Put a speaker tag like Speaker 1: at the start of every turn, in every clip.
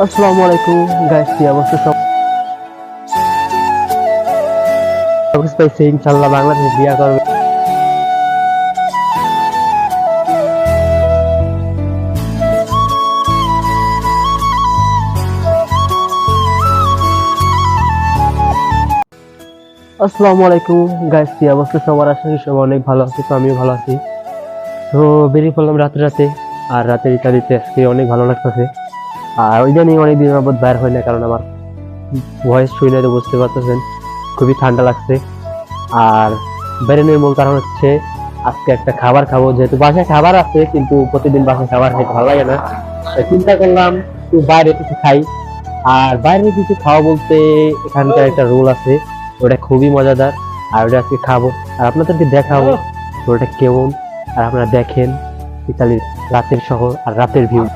Speaker 1: আসসালামু আলাইকুম গাইস কি অবস্থা সব? পাইছে, ইনশাআল্লাহ বাংলাদেশে বিয়া করবে। আসসালামু আলাইকুম গাইস কি অবস্থা সবার? আশা করি অনেক ভালো আছে, তো আমিও ভালো আছি। তো বেরিয়ে পড়লাম রাতে রাতে, আর রাতের ইত্যাদিতে আজকে অনেক ভালো লাগতেছে। আর ওই জন্যই অনেক দিন যাবত বাইর হয় না কারণ আমার ভয়েস শুনে তো বুঝতে পারতেছেন। খুবই ঠান্ডা লাগছে। আর বেরোনোর মূল কারণ হচ্ছে আজকে একটা খাবার খাব। যেহেতু বাসায় খাবার আছে কিন্তু প্রতিদিন বাসায় খাবার খেতে ভালো লাগে না। চিন্তা করলাম একটু বাইরে কিছু খাই। আর বাইরে কিছু খাওয়া বলতে এখানকার একটা রোল আছে ওটা খুবই মজাদার। আর ওটা আজকে খাব। আর আপনাদেরকে দেখাবো ওটা কেমন। আর আপনারা দেখেন ইতালির রাতের শহর আর রাতের ভিউ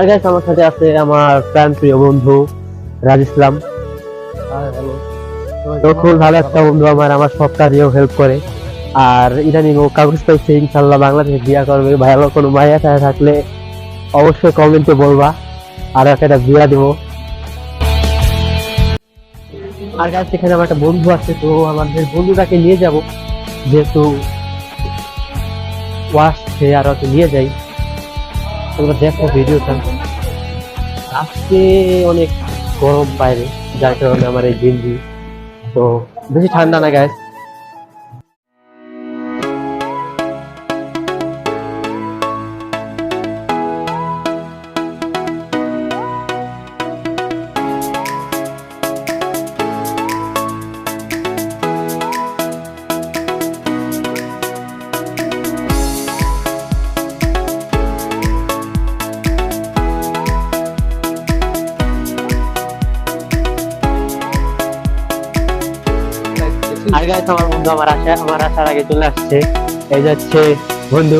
Speaker 1: আর গাইস আমার সাথে আছে আমার প্রাণ প্রিয় বন্ধু রাজ ইসলাম। তো খুব ভালো একটা বন্ধু আমার আমার সব কাজেও হেল্প করে। আর ইদানিং ও কাগজ পাইছে ইনশাল্লাহ বাংলাদেশে বিয়া করবে। ভালো কোনো মায়া টায়া থাকলে অবশ্যই কমেন্টে বলবা। আর একটা বিয়া দেবো। আর গাছ এখানে আমার একটা বন্ধু আছে তো আমাদের বন্ধুটাকে নিয়ে যাব। যেহেতু ও আসছে আর ওকে নিয়ে যাই। তোমরা দেখো ভিডিওটা। আজকে অনেক গরম বাইরে, যার কারণে আমার এই গেঞ্জি তো বেশি ঠান্ডা না গাছ গাছ আমার বন্ধু আমার আশা আমার আসার আগে চলে আসছে। এই যাচ্ছে বন্ধু।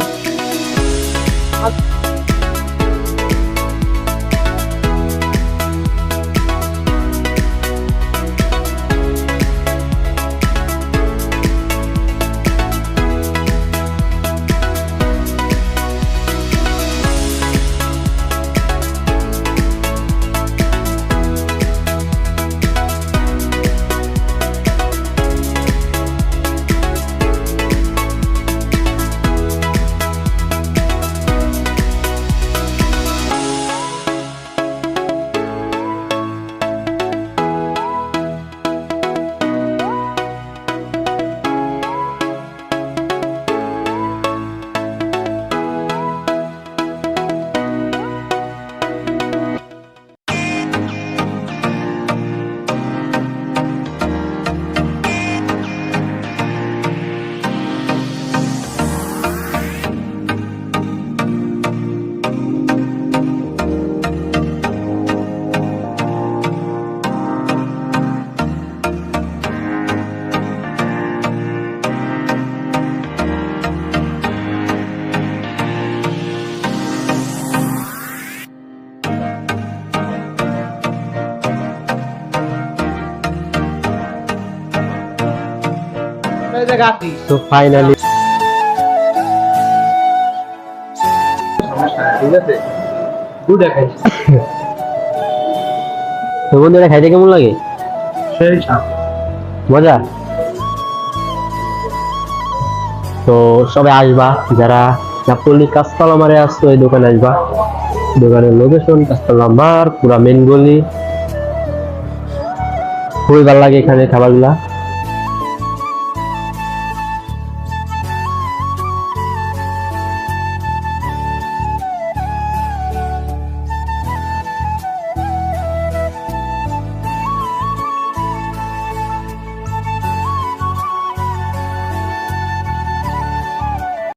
Speaker 1: তো ফাইনালি তো বন্ধুরা খাইতে কেমন লাগে? মজা? তো সবাই আসবা যারা নাপলি কাস্তালা মারে আসতো এই দোকানে আসবা। দোকানের লোকেশন কাস্তালা মার পুরা মেন গলি। খুবই ভালো লাগে এখানে খাবারগুলা।